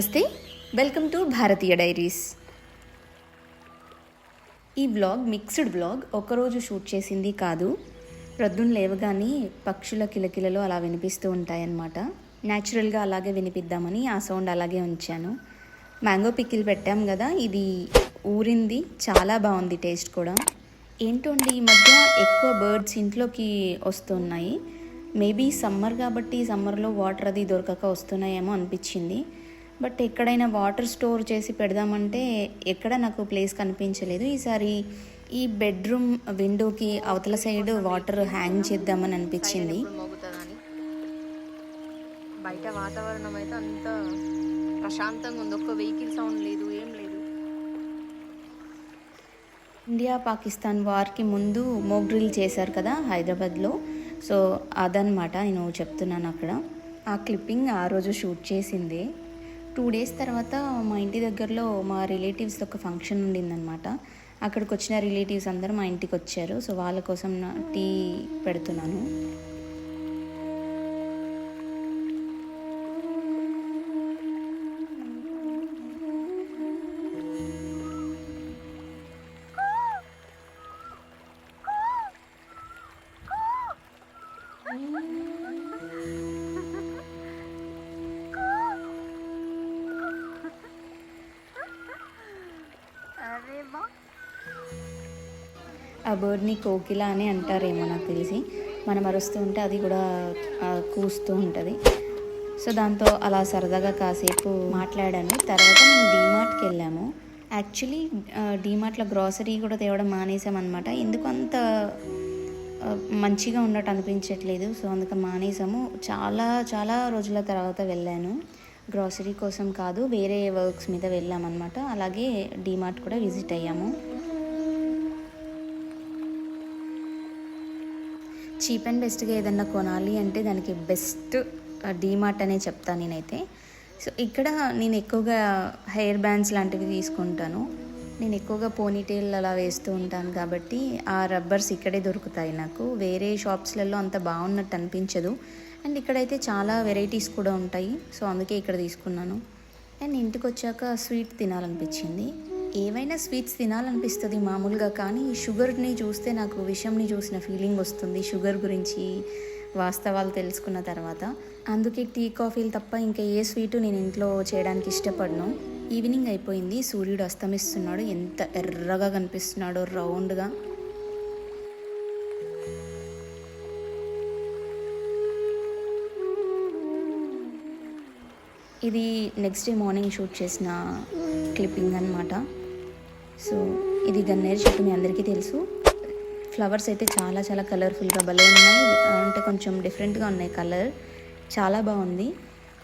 నమస్తే. Welcome to Bharatiya diaries ఈ vlog mixed vlog ఒకరోజు షూట్ చేసింది కాదు. ప్రొద్దున లేవగానే పక్షుల కిలకిలలో అలా వినిపిస్తూ ఉంటాయన్నమాట. న్యాచురల్గా అలాగే వినిపిద్దామని ఆ సౌండ్ అలాగే ఉంచాను. మ్యాంగో పిక్కిల్ పెట్టాం కదా ఇది ఊరింది చాలా బాగుంది టేస్ట్ కూడా. ఏంటోండి ఈ మధ్య ఎక్కువ బర్డ్స్ ఇంట్లోకి వస్తున్నాయి. మేబీ సమ్మర్ కాబట్టి సమ్మర్లో వాటర్ అది దొరకక వస్తున్నాయేమో అనిపించింది. బట్ ఎక్కడైనా వాటర్ స్టోర్ చేసి పెడదామంటే ఎక్కడ నాకు ప్లేస్ కనిపించలేదు. ఈసారి ఈ బెడ్రూమ్ విండోకి అవతల సైడ్ వాటర్ హ్యాంగ్ చేద్దామని అనిపించింది. బయట వాతావరణం అయితే అంత ప్రశాంతంగా ఉంది. ఒక్క వెహికల్ సౌండ్ లేదు ఏం లేదు. ఇండియా పాకిస్తాన్ వార్కి ముందు మోక్ డ్రిల్ చేశారు కదా హైదరాబాద్లో. సో అదనమాట నేను చెప్తున్నాను అక్కడ. ఆ క్లిప్పింగ్ ఆ రోజు షూట్ చేసిందే. టూ డేస్ తర్వాత మా ఇంటి దగ్గరలో మా రిలేటివ్స్ ఒక ఫంక్షన్ ఉండిందనమాట అక్కడికి వచ్చిన రిలేటివ్స్ అందరూ మా ఇంటికి వచ్చారు సో వాళ్ళ కోసం టీ పెడుతున్నాను. ఆ బర్డ్ని కోకిల అని అంటారేమో నాకు తెలిసి. మనం అరుస్తూ ఉంటే అది కూడా కూస్తూ ఉంటుంది. సో దాంతో అలా సరదాగా కాసేపు మాట్లాడాను. తర్వాత మేము డీమార్ట్కి వెళ్ళాము. యాక్చువల్లీ డీమార్ట్లో గ్రాసరీ కూడా తేవడం మానేసామన్నమాట. ఎందుకు అంత మంచిగా ఉన్నట్టు అనిపించట్లేదు. సో అందుకు మానేసాము. చాలా చాలా రోజుల తర్వాత వెళ్ళాను. గ్రాసరీ కోసం కాదు వేరే వర్క్స్ మీద వెళ్ళామన్నమాట. అలాగే డీమార్ట్ కూడా విజిట్ అయ్యాము. చీప్ అండ్ బెస్ట్గా ఏదన్నా కొనాలి అంటే దానికి బెస్ట్ డీమార్ట్ అనే చెప్తాను నేనైతే. సో ఇక్కడ నేను ఎక్కువగా హెయిర్ బ్యాండ్స్ లాంటివి తీసుకుంటాను. నేను ఎక్కువగా పోనీటైల్ అలా వేస్తూ ఉంటాను కాబట్టి ఆ రబ్బర్స్ ఇక్కడే దొరుకుతాయి నాకు. వేరే షాప్స్లలో అంత బాగున్నట్టు అనిపించదు. అండ్ ఇక్కడైతే చాలా వెరైటీస్ కూడా ఉంటాయి. సో అందుకే ఇక్కడ తీసుకున్నాను. అండ్ ఇంటికి వచ్చాక స్వీట్ తినాలనిపించింది. ఏవైనా స్వీట్స్ తినాలనిపిస్తుంది మామూలుగా కానీ షుగర్ని చూస్తే నాకు విషంని చూసిన ఫీలింగ్ వస్తుంది షుగర్ గురించి వాస్తవాలు తెలుసుకున్న తర్వాత. అందుకే టీ కాఫీలు తప్ప ఇంకా ఏ స్వీటు నేను ఇంట్లో చేయడానికి ఇష్టపడను. ఈవినింగ్ అయిపోయింది సూర్యుడు అస్తమిస్తున్నాడు ఎంత ఎర్రగా కనిపిస్తున్నాడో రౌండ్గా. ఇది నెక్స్ట్ డే మార్నింగ్ షూట్ చేసిన క్లిప్పింగ్ అనమాట సో ఇది గన్నేరు చెట్టు మీ అందరికీ తెలుసు. ఫ్లవర్స్ అయితే చాలా చాలా కలర్ఫుల్గా భలే ఉన్నాయి. అంటే కొంచెం డిఫరెంట్గా ఉన్నాయి కలర్. చాలా బాగుంది.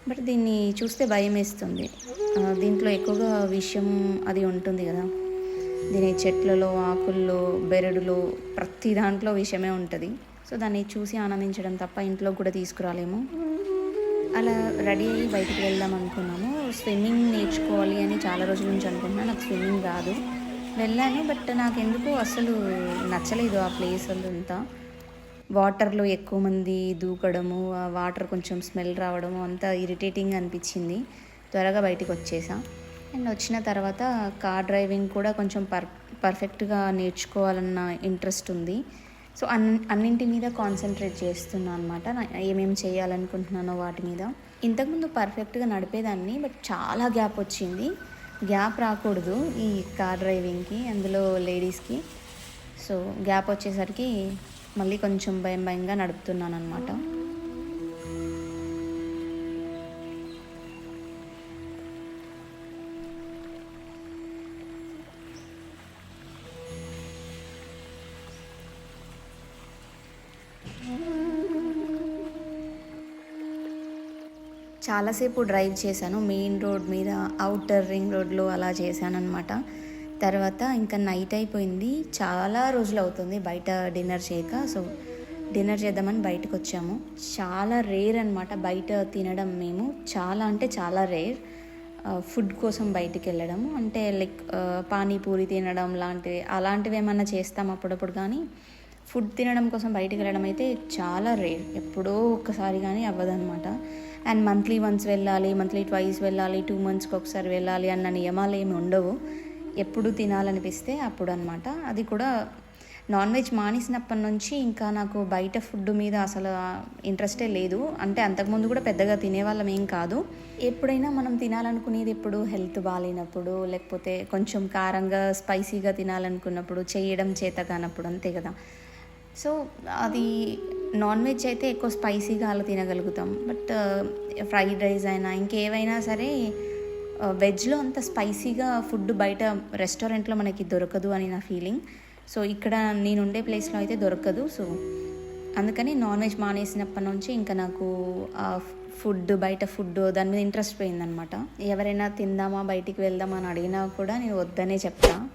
బట్ దీన్ని చూస్తే భయం వేస్తుంది. దీంట్లో ఎక్కువగా విషయం అది ఉంటుంది కదా. దీని చెట్లలో ఆకుల్లో బెరడులో ప్రతి దాంట్లో విషయమే ఉంటుంది. సో దాన్ని చూసి ఆనందించడం తప్ప ఇంట్లో కూడా తీసుకురాలేము. అలా రెడీ అయ్యి బయటికి వెళ్దాం అనుకున్నాము. స్విమ్మింగ్ నేర్చుకోవాలి అని చాలా రోజుల నుంచి అనుకుంటున్నాను నాకు స్విమ్మింగ్ రాదు. వెళ్ళాను బట్ నాకు ఎందుకు అసలు నచ్చలేదు ఆ ప్లేస్ అంతా. వాటర్లో ఎక్కువ మంది దూకడము ఆ వాటర్ కొంచెం స్మెల్ రావడము అంతా ఇరిటేటింగ్ అనిపించింది. త్వరగా బయటికి వచ్చేసా. అండ్ వచ్చిన తర్వాత కార్ డ్రైవింగ్ కూడా కొంచెం పర్ పర్ఫెక్ట్గా నేర్చుకోవాలన్న ఇంట్రెస్ట్ ఉంది. సో అన్ అన్నింటి మీద కాన్సన్ట్రేట్ చేస్తున్నాను అనమాట ఏమేమి చేయాలనుకుంటున్నానో వాటి మీద. ఇంతకుముందు పర్ఫెక్ట్గా నడిపేదాన్ని బట్ చాలా గ్యాప్ వచ్చింది. గ్యాప్ రాకూడదు ఈ కార్ డ్రైవింగ్కి అందులో లేడీస్కి. సో గ్యాప్ వచ్చేసరికి మళ్ళీ కొంచెం భయం భయంగా నడుపుతున్నాను అనమాట చాలాసేపు డ్రైవ్ చేశాను. మెయిన్ రోడ్ మీద అవుటర్ రింగ్ రోడ్లో అలా చేశాను అనమాట తర్వాత ఇంకా నైట్ అయిపోయింది. చాలా రోజులు అవుతుంది బయట డిన్నర్ చేయక. సో డిన్నర్ చేద్దామని బయటకు వచ్చాము చాలా రేర్ అనమాట బయట తినడం మేము. చాలా అంటే చాలా రేర్. ఫుడ్ కోసం బయటికి వెళ్ళడం అంటే లైక్ పానీపూరి తినడం లాంటివి అలాంటివి ఏమన్నా చేస్తాం అప్పుడప్పుడు కానీ ఫుడ్ తినడం కోసం బయటికి వెళ్ళడం అయితే చాలా రేర్. ఎప్పుడో ఒక్కసారి కానీ అవ్వదన్నమాట. అండ్ మంత్లీ వన్స్ వెళ్ళాలి మంత్లీ ట్వైస్ వెళ్ళాలి టూ మంత్స్కి ఒకసారి వెళ్ళాలి అన్న నియమాలు ఏమి ఉండవు. ఎప్పుడు తినాలనిపిస్తే అప్పుడు అనమాట అది కూడా నాన్ వెజ్ మానేసినప్పటి నుంచి ఇంకా నాకు బయట ఫుడ్ మీద అసలు ఇంట్రెస్టే లేదు. అంటే అంతకుముందు కూడా పెద్దగా తినేవాళ్ళం ఏం కాదు. ఎప్పుడైనా మనం తినాలనుకునేది ఎప్పుడు హెల్త్ బాగాలేనప్పుడు లేకపోతే కొంచెం కారంగా స్పైసీగా తినాలనుకున్నప్పుడు చేయడం చేత కానప్పుడు అంతే కదా. సో అది నాన్ వెజ్ అయితే ఎక్కువ స్పైసీగా అలా తినగలుగుతాం. బట్ ఫ్రైడ్ రైస్ అయినా ఇంకేవైనా సరే వెజ్లో అంత స్పైసీగా ఫుడ్ బయట రెస్టారెంట్లో మనకి దొరకదు అని నా ఫీలింగ్. సో ఇక్కడ నేను ఉండే ప్లేస్లో అయితే దొరకదు. సో అందుకని నాన్ వెజ్ మానేసినప్పటి నుంచి ఇంకా నాకు ఫుడ్ బయట ఫుడ్ దాని మీద ఇంట్రెస్ట్ పోయిందనమాట ఎవరైనా తిందామా బయటికి వెళ్దామా అని అడిగినా కూడా నేను వద్దనే చెప్తాను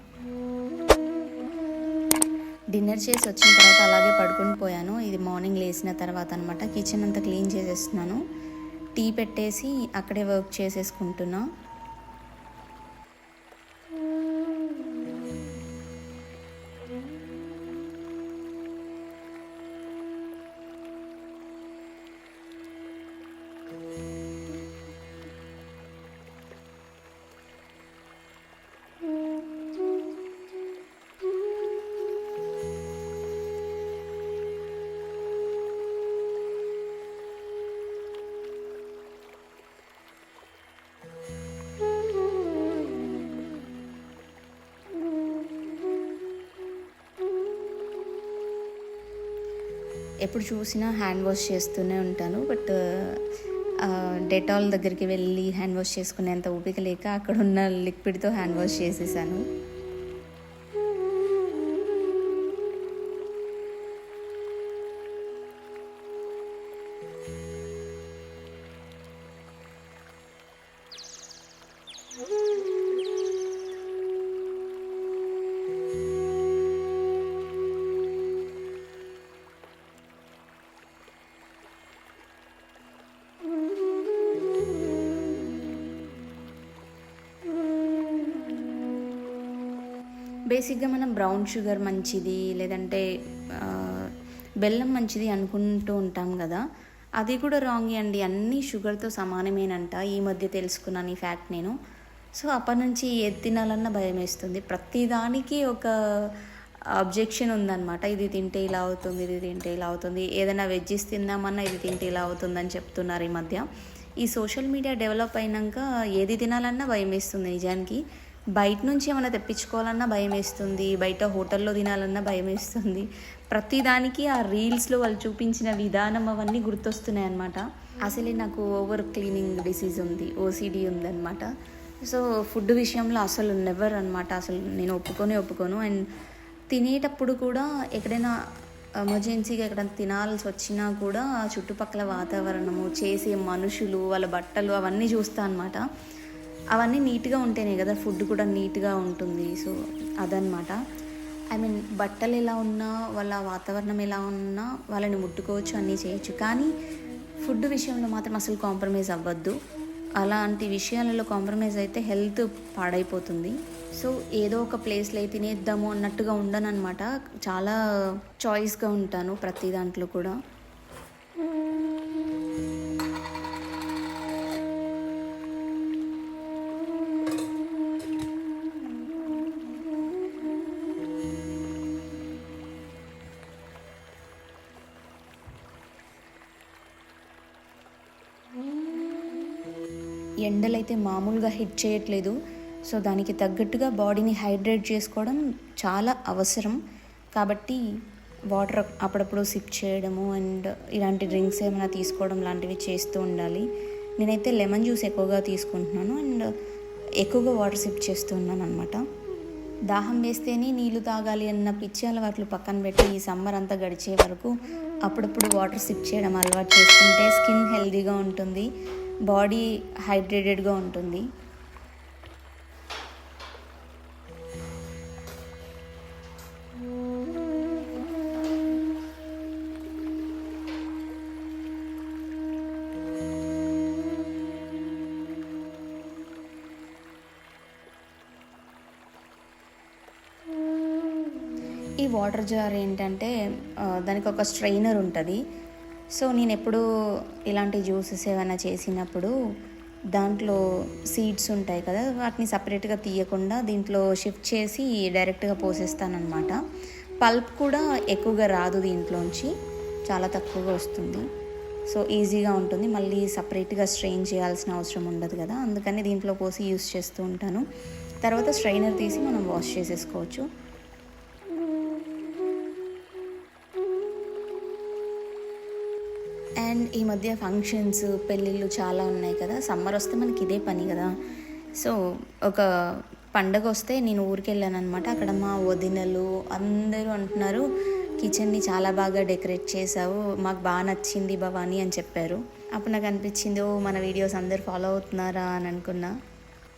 డిన్నర్ చేసి వచ్చిన తర్వాత అలాగే పడుకుని పోయాను. ఇది మార్నింగ్ లేచిన తర్వాత అనమాట కిచెన్ అంతా క్లీన్ చేసేస్తున్నాను. టీ పెట్టేసి అక్కడే వర్క్ చేసేసుకుంటున్నా. ఎప్పుడు చూసినా హ్యాండ్ వాష్ చేస్తూనే ఉంటాను బట్ డెటాల్ దగ్గరికి వెళ్ళి హ్యాండ్ వాష్ చేసుకునేంత ఓపిక లేక అక్కడ ఉన్న లిక్విడ్తో హ్యాండ్ వాష్ చేసేసాను. బేసిక్గా మనం బ్రౌన్ షుగర్ మంచిది లేదంటే బెల్లం మంచిది అనుకుంటూ ఉంటాం కదా. అది కూడా రాంగ్ అండి. అన్నీ షుగర్తో సమానమేనంట. ఈ మధ్య తెలుసుకున్నాను ఈ ఫ్యాక్ట్ నేను. సో అప్పటి నుంచి ఏది తినాలన్నా భయం వేస్తుంది ప్రతిదానికి ఒక అబ్జెక్షన్ ఉందన్నమాట. ఇది తింటే ఇలా అవుతుంది ఇది తింటే ఇలా అవుతుంది. ఏదైనా వెజ్జెస్ తిందామన్నా ఇది తింటే ఇలా అవుతుందని చెప్తున్నారు ఈ మధ్య. ఈ సోషల్ మీడియా డెవలప్ అయినాక ఏది తినాలన్నా భయం వేస్తుంది నిజానికి. బయట నుంచి ఏమైనా తెప్పించుకోవాలన్నా భయం వేస్తుంది బయట హోటల్లో తినాలన్నా భయం వేస్తుంది ప్రతిదానికి ఆ రీల్స్లో వాళ్ళు చూపించిన విధానం అవన్నీ గుర్తొస్తున్నాయి అనమాట అసలే నాకు ఓవర్ క్లీనింగ్ డిసీజ్ ఉంది ఓసిడి ఉందన్నమాట. సో ఫుడ్ విషయంలో అసలు నెవర్ అనమాట అసలు నేను ఒప్పుకొని ఒప్పుకోను. అండ్ తినేటప్పుడు కూడా ఎక్కడైనా ఎమర్జెన్సీగా ఎక్కడైనా తినాల్సి వచ్చినా కూడా చుట్టుపక్కల వాతావరణము చేసే మనుషులు వాళ్ళ బట్టలు అవన్నీ చూస్తా అనమాట అవన్నీ నీట్గా ఉంటేనే కదా ఫుడ్ కూడా నీట్గా ఉంటుంది. సో అదనమాట ఐ మీన్ బట్టలు ఎలా ఉన్నా వాళ్ళ వాతావరణం ఎలా ఉన్నా వాళ్ళని ముట్టుకోవచ్చు అన్నీ చేయొచ్చు. కానీ ఫుడ్ విషయంలో మాత్రం అసలు కాంప్రమైజ్ అవ్వద్దు. అలాంటి విషయాలలో కాంప్రమైజ్ అయితే హెల్త్ పాడైపోతుంది. సో ఏదో ఒక ప్లేస్లో అయితే తినేద్దాము అన్నట్టుగా ఉండను అనమాట చాలా చాయిస్గా ఉంటాను ప్రతి దాంట్లో కూడా. మామూలుగా హిట్ చేయట్లేదు. సో దానికి తగ్గట్టుగా బాడీని హైడ్రేట్ చేసుకోవడం చాలా అవసరం. కాబట్టి వాటర్ అప్పుడప్పుడు సిప్ చేయడము అండ్ ఇలాంటి డ్రింక్స్ ఏమైనా తీసుకోవడం లాంటివి చేస్తూ ఉండాలి. నేనైతే లెమన్ జ్యూస్ ఎక్కువగా తీసుకుంటున్నాను అండ్ ఎక్కువగా వాటర్ సిప్ చేస్తూ ఉన్నాను అనమాట దాహం వేస్తేనే నీళ్ళు తాగాలి అన్న పిచ్చి అలవాట్లు పక్కన పెట్టి ఈ సమ్మర్ అంతా గడిచే వరకు అప్పుడప్పుడు వాటర్ సిప్ చేయడం అలవాటు చేసుకుంటే స్కిన్ హెల్తీగా ఉంటుంది. బాడీ హైడ్రేటెడ్గా ఉంటుంది. ఈ వాటర్ జార్ ఏంటంటే దానికి ఒక స్ట్రైనర్ ఉంటుంది. సో నేను ఎప్పుడు ఇలాంటి జ్యూసెస్ ఏమైనా చేసినప్పుడు దాంట్లో సీడ్స్ ఉంటాయి కదా వాటిని సపరేట్గా తీయకుండా దీంట్లో షిఫ్ట్ చేసి డైరెక్ట్గా పోసేస్తానమాట పల్ప్ కూడా ఎక్కువగా రాదు దీంట్లోంచి చాలా తక్కువగా వస్తుంది. సో ఈజీగా ఉంటుంది మళ్ళీ సపరేట్గా స్ట్రెయిన్ చేయాల్సిన అవసరం ఉండదు కదా అందుకని దీంట్లో పోసి యూస్ చేస్తూ ఉంటాను. తర్వాత స్ట్రైనర్ తీసి మనం వాష్ చేసేసుకోవచ్చు. అండ్ ఈ మధ్య ఫంక్షన్స్ పెళ్ళిళ్ళు చాలా ఉన్నాయి కదా. సమ్మర్ వస్తే మనకి ఇదే పని కదా. సో ఒక పండగ వస్తే నేను ఊరికి వెళ్ళాను అనమాట అక్కడ మా వదినలు అందరూ అంటున్నారు కిచెన్ని చాలా బాగా డెకరేట్ చేసావు మాకు బాగా నచ్చింది భవానీ అని చెప్పారు. అప్పుడు నాకు అనిపించింది ఓ మన వీడియోస్ అందరు ఫాలో అవుతున్నారా అని అనుకున్నా.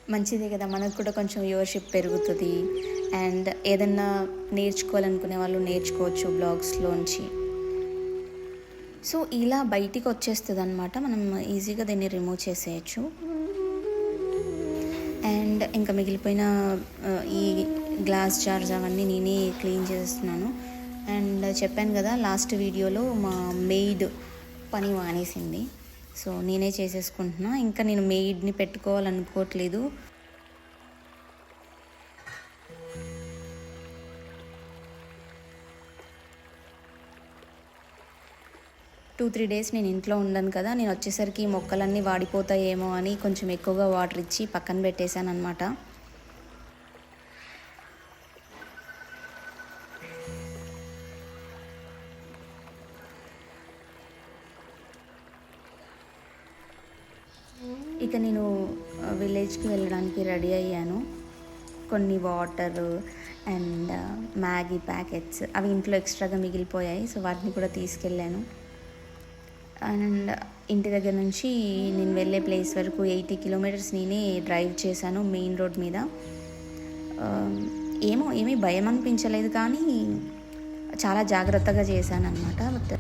మంచిదే కదా మనకు కూడా కొంచెం వ్యూవర్షిప్ పెరుగుతుంది. అండ్ ఏదన్నా నేర్చుకోవాలనుకునే వాళ్ళు నేర్చుకోవచ్చు బ్లాగ్స్లోంచి సో ఇలా బయటికి వచ్చేస్తుంది అనమాట మనం ఈజీగా దీన్ని రిమూవ్ చేసేయచ్చు. అండ్ ఇంకా మిగిలిపోయిన ఈ గ్లాస్ జార్స్ అవన్నీ నేనే క్లీన్ చేస్తున్నాను. అండ్ చెప్పాను కదా లాస్ట్ వీడియోలో మా మెయిడ్ పని మానేసింది. సో నేనే చేసేసుకుంటున్నా. ఇంకా నేను మెయిడ్ని పెట్టుకోవాలనుకోవట్లేదు. టూ త్రీ డేస్ నేను ఇంట్లో ఉండను కదా నేను వచ్చేసరికి మొక్కలన్నీ వాడిపోతాయేమో అని కొంచెం ఎక్కువగా వాటర్ ఇచ్చి పక్కన పెట్టేశాను అనమాట ఇక నేను విలేజ్కి వెళ్ళడానికి రెడీ అయ్యాను. కొన్ని వాటర్ అండ్ మ్యాగీ ప్యాకెట్స్ అవి ఇంట్లో ఎక్స్ట్రాగా మిగిలిపోయాయి సో వాటిని కూడా తీసుకెళ్ళాను. అండ్ ఇంటి దగ్గర నుంచి నేను వెళ్ళే ప్లేస్ వరకు ఎయిటీ కిలోమీటర్స్ నేనే డ్రైవ్ చేశాను మెయిన్ రోడ్ మీద. ఏమో ఏమీ భయం అనిపించలేదు కానీ చాలా జాగ్రత్తగా చేశాను అనమాట బట్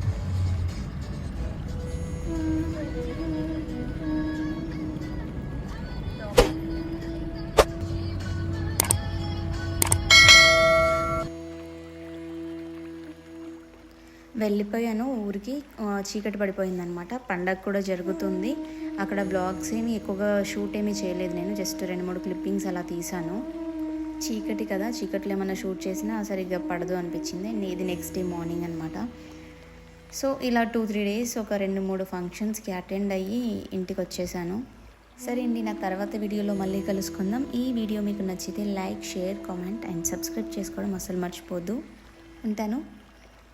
వెళ్ళిపోయాను. ఊరికి చీకటి పడిపోయిందనమాట. పండగ కూడా జరుగుతుంది. అక్కడ బ్లాగ్స్ ఏమి ఎక్కువగా షూట్ ఏమీ చేయలేదు నేను. జస్ట్ రెండు మూడు క్లిప్పింగ్స్ అలా తీసాను చీకటి కదా చీకట్లో ఏమైనా షూట్ చేసినా సరిగ్గా పడదు అనిపించింది. ఇది నెక్స్ట్ డే మార్నింగ్ అనమాట. సో ఇలా టూ త్రీ డేస్ ఒక రెండు మూడు ఫంక్షన్స్కి అటెండ్ అయ్యి ఇంటికి వచ్చేసాను. సరే అండి నా తర్వాత వీడియోలో మళ్ళీ కలుసుకుందాం. ఈ వీడియో మీకు నచ్చితే like share comment and subscribe చేసుకోవడం అసలు మర్చిపోద్దు. ఉంటాను.